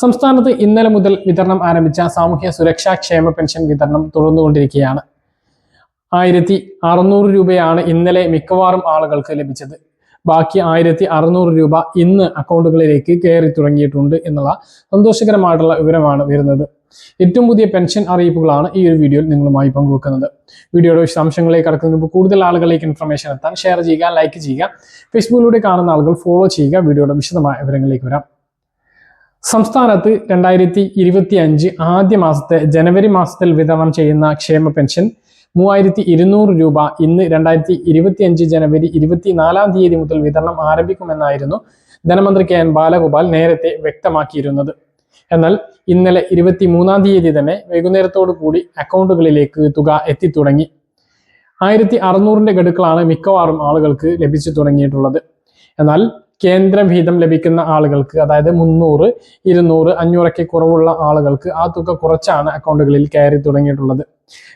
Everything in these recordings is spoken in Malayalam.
സംസ്ഥാനത്ത് ഇന്നലെ മുതൽ വിതരണം ആരംഭിച്ച സാമൂഹ്യ സുരക്ഷാ ക്ഷേമ പെൻഷൻ വിതരണം തുടർന്നുകൊണ്ടിരിക്കുകയാണ്. ആയിരത്തി അറുന്നൂറ് രൂപയാണ് ഇന്നലെ മിക്കവാറും ആളുകൾക്ക് ലഭിച്ചത്. ബാക്കി ആയിരത്തി അറുന്നൂറ് രൂപ ഇന്ന് അക്കൗണ്ടുകളിലേക്ക് കയറി തുടങ്ങിയിട്ടുണ്ട് എന്നുള്ള സന്തോഷകരമായിട്ടുള്ള വിവരമാണ് വരുന്നത്. ഏറ്റവും പുതിയ പെൻഷൻ അറിയിപ്പുകളാണ് ഈ ഒരു വീഡിയോയിൽ നിങ്ങളുമായി പങ്കുവെക്കുന്നത്. വീഡിയോയുടെ വിശദാംശങ്ങളിലേക്ക് കടക്കുന്നതിന് മുമ്പ് കൂടുതൽ ആളുകളിലേക്ക് ഇൻഫർമേഷൻ എത്താൻ ഷെയർ ചെയ്യുക ലൈക്ക് ചെയ്യുക. ഫേസ്ബുക്കിലൂടെ കാണുന്ന ആളുകൾ ഫോളോ ചെയ്യുക വീഡിയോയുടെ വിശദമായ വിവരങ്ങളിലേക്ക് വരാം. സംസ്ഥാനത്ത് രണ്ടായിരത്തി ഇരുപത്തി അഞ്ച് ആദ്യ മാസത്തെ ജനുവരി മാസത്തിൽ വിതരണം ചെയ്യുന്ന ക്ഷേമ പെൻഷൻ മൂവായിരത്തി ഇരുന്നൂറ് രൂപ ഇന്ന് രണ്ടായിരത്തി ഇരുപത്തി അഞ്ച് ജനുവരി ഇരുപത്തിനാലാം തീയതി മുതൽ വിതരണം ആരംഭിക്കുമെന്നായിരുന്നു ധനമന്ത്രി കെ എൻ ബാലഗോപാൽ നേരത്തെ വ്യക്തമാക്കിയിരുന്നത്. എന്നാൽ ഇന്നലെ ഇരുപത്തി മൂന്നാം തീയതി തന്നെ വൈകുന്നേരത്തോടു കൂടി അക്കൗണ്ടുകളിലേക്ക് തുക എത്തിത്തുടങ്ങി. ആയിരത്തി അറുന്നൂറിന്റെ ഗഡുക്കളാണ് മിക്കവാറും ആളുകൾക്ക് ലഭിച്ചു തുടങ്ങിയിട്ടുള്ളത്. എന്നാൽ കേന്ദ്ര ഭീതം ലഭിക്കുന്ന ആളുകൾക്ക് അതായത് മുന്നൂറ് ഇരുന്നൂറ് അഞ്ഞൂറൊക്കെ കുറവുള്ള ആളുകൾക്ക് ആ തുക കുറച്ചാണ് അക്കൗണ്ടുകളിൽ കയറി തുടങ്ങിയിട്ടുള്ളത്.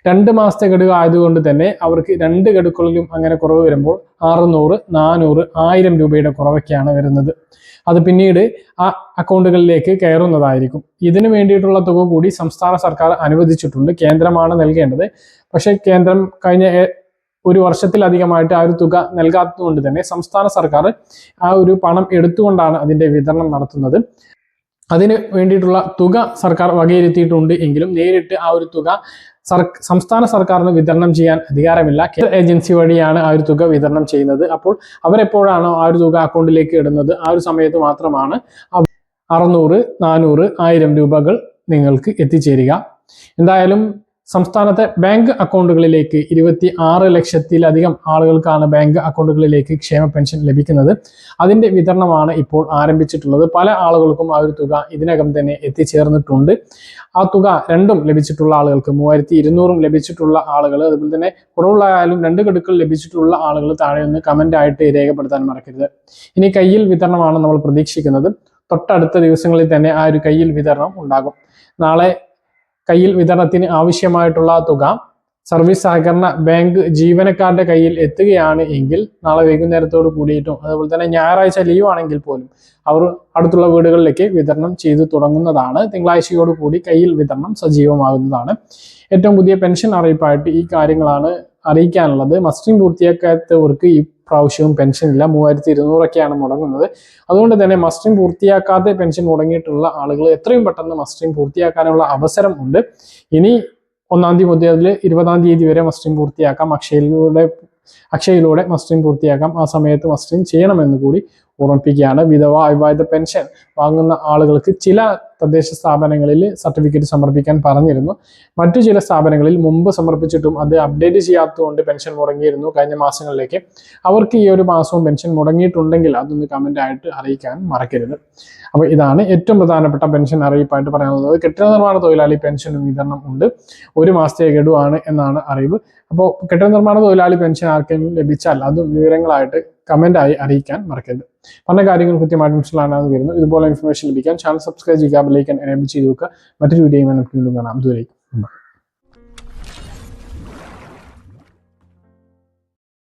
രണ്ട് മാസത്തെ ഗഡു ആയതുകൊണ്ട് തന്നെ അവർക്ക് രണ്ട് ഗഡുക്കളിലും അങ്ങനെ കുറവ് വരുമ്പോൾ അറുന്നൂറ് നാനൂറ് ആയിരം രൂപയുടെ കുറവൊക്കെയാണ് വരുന്നത്. അത് പിന്നീട് ആ അക്കൗണ്ടുകളിലേക്ക് കയറുന്നതായിരിക്കും. ഇതിനു വേണ്ടിയിട്ടുള്ള തുക കൂടി സംസ്ഥാന സർക്കാർ അനുവദിച്ചിട്ടുണ്ട്. കേന്ദ്രമാണ് നൽകേണ്ടത്. പക്ഷേ കേന്ദ്രം കഴിഞ്ഞ ഒരു വർഷത്തിലധികമായിട്ട് ആ ഒരു തുക നൽകാത്തതുകൊണ്ട് തന്നെ സംസ്ഥാന സർക്കാർ ആ ഒരു പണം എടുത്തുകൊണ്ടാണ് അതിന്റെ വിതരണം നടത്തുന്നത്. അതിന് വേണ്ടിയിട്ടുള്ള തുക സർക്കാർ വകയിരുത്തിയിട്ടുണ്ട് എങ്കിലും നേരിട്ട് ആ ഒരു തുക സംസ്ഥാന സർക്കാരിന് വിതരണം ചെയ്യാൻ അധികാരമില്ല. കേന്ദ്ര ഏജൻസി വഴിയാണ് ആ ഒരു തുക വിതരണം ചെയ്യുന്നത്. അപ്പോൾ അവരെപ്പോഴാണോ ആ ഒരു തുക അക്കൗണ്ടിലേക്ക് ഇടുന്നത്? ആ ഒരു സമയത്ത് മാത്രമാണ് അറുന്നൂറ് നാനൂറ് ആയിരം രൂപകൾ നിങ്ങൾക്ക് എത്തിച്ചേരുക. എന്തായാലും സംസ്ഥാനത്തെ ബാങ്ക് അക്കൗണ്ടുകളിലേക്ക് ഇരുപത്തി ആറ് ലക്ഷത്തിലധികം ആളുകൾക്കാണ് ബാങ്ക് അക്കൗണ്ടുകളിലേക്ക് ക്ഷേമ പെൻഷൻ ലഭിക്കുന്നത്. അതിന്റെ വിതരണമാണ് ഇപ്പോൾ ആരംഭിച്ചിട്ടുള്ളത്. പല ആളുകൾക്കും ആ ഒരു തുക ഇതിനകം തന്നെ എത്തിച്ചേർന്നിട്ടുണ്ട്. ആ തുക രണ്ടും ലഭിച്ചിട്ടുള്ള ആളുകൾക്ക് മൂവായിരത്തി ഇരുന്നൂറും ലഭിച്ചിട്ടുള്ള ആളുകൾ അതുപോലെ തന്നെ കുറവുള്ളായാലും രണ്ട് ഗഡുക്കൾ ലഭിച്ചിട്ടുള്ള ആളുകൾ താഴെ ഒന്ന് കമന്റ് ആയിട്ട് രേഖപ്പെടുത്താൻ മറക്കരുത്. ഇനി കയ്യിൽ വിതരണമാണ് നമ്മൾ പ്രതീക്ഷിക്കുന്നത്. തൊട്ടടുത്ത ദിവസങ്ങളിൽ തന്നെ ആ ഒരു കയ്യിൽ വിതരണം ഉണ്ടാകും. നാളെ കയ്യിൽ വിതരണത്തിന് ആവശ്യമായിട്ടുള്ള തുക സർവീസ് സഹകരണ ബാങ്ക് ജീവനക്കാരുടെ കയ്യിൽ എത്തുകയാണ് എങ്കിൽ നാളെ വൈകുന്നേരത്തോട് കൂടിയിട്ടും അതുപോലെ തന്നെ ഞായറാഴ്ച ലീവ് ആണെങ്കിൽ പോലും അവർ അടുത്തുള്ള വീടുകളിലേക്ക് വിതരണം ചെയ്തു തുടങ്ങുന്നതാണ്. തിങ്കളാഴ്ചയോട് കൂടി കയ്യിൽ വിതരണം സജീവമാകുന്നതാണ്. ഏറ്റവും പുതിയ പെൻഷൻ അറിയിപ്പായിട്ട് ഈ കാര്യങ്ങളാണ് അറിയിക്കാനുള്ളത്. മസ്റ്ററിംഗ് പൂർത്തിയാക്കാത്തവർക്ക് ഈ പ്രാവശ്യവും പെൻഷൻ ഇല്ല. മൂവായിരത്തി ഇരുന്നൂറൊക്കെയാണ് മുടങ്ങുന്നത്. അതുകൊണ്ട് തന്നെ മസ്റ്ററിംഗ് പൂർത്തിയാക്കാതെ പെൻഷൻ മുടങ്ങിയിട്ടുള്ള ആളുകൾ എത്രയും പെട്ടെന്ന് മസ്റ്ററിംഗ് പൂർത്തിയാക്കാനുള്ള അവസരം ഉണ്ട്. ഇനി ഒന്നാം തീയതി മുതൽ ഇരുപതാം തീയതി വരെ മസ്റ്ററിംഗ് പൂർത്തിയാക്കാം. അക്ഷയയിലൂടെ അക്ഷയയിലൂടെ മസ്റ്ററിംഗ് പൂർത്തിയാക്കാം. ആ സമയത്ത് മസ്റ്ററിംഗ് ചെയ്യണമെന്ന് കൂടി ഓർമ്മിപ്പിക്കുകയാണ് വിധവ അവിവാഹിത പെൻഷൻ. വാങ്ങുന്ന ആളുകൾക്ക് ചില തദ്ദേശ സ്ഥാപനങ്ങളിൽ സർട്ടിഫിക്കറ്റ് സമർപ്പിക്കാൻ പറഞ്ഞിരുന്നു. മറ്റു ചില സ്ഥാപനങ്ങളിൽ മുമ്പ് സമർപ്പിച്ചിട്ടും അത് അപ്ഡേറ്റ് ചെയ്യാത്തതുകൊണ്ട് പെൻഷൻ മുടങ്ങിയിരുന്നു കഴിഞ്ഞ മാസങ്ങളിലേക്ക്. അവർക്ക് ഈ ഒരു മാസവും പെൻഷൻ മുടങ്ങിയിട്ടുണ്ടെങ്കിൽ അതൊന്ന് കമന്റ് ആയിട്ട് അറിയിക്കാൻ മറക്കരുത്. അപ്പോൾ ഇതാണ് ഏറ്റവും പ്രധാനപ്പെട്ട പെൻഷൻ അറിയിപ്പായിട്ട് പറയാനുള്ളത്. കെട്ടിട നിർമ്മാണ തൊഴിലാളി പെൻഷൻ വിതരണം ഉണ്ട്. ഒരു മാസത്തെ ഗഡുവാണ് എന്നാണ് അറിവ്. അപ്പോൾ കെട്ടിട നിർമ്മാണ തൊഴിലാളി പെൻഷൻ ആർക്കെങ്കിലും ലഭിച്ചാൽ അത് വിവരങ്ങളായിട്ട് കമന്റ് ആയി അറിയിക്കാൻ മറക്കരുത്. പറഞ്ഞ കാര്യങ്ങൾ കൃത്യമായിട്ട് മനസ്സിലാണെന്ന് വരുന്നു. ഇതുപോലെ ഇൻഫർമേഷൻ ലഭിക്കാൻ ചാനൽ സബ്സ്ക്രൈബ് ചെയ്യുക ബെല്ലൈക്കൻ എനേബിൾ ചെയ്ത് വെക്കുക. മറ്റൊരു വീഡിയോയുമായി നമുക്ക് വീണ്ടും കാണാം. ദൂരേക്ക്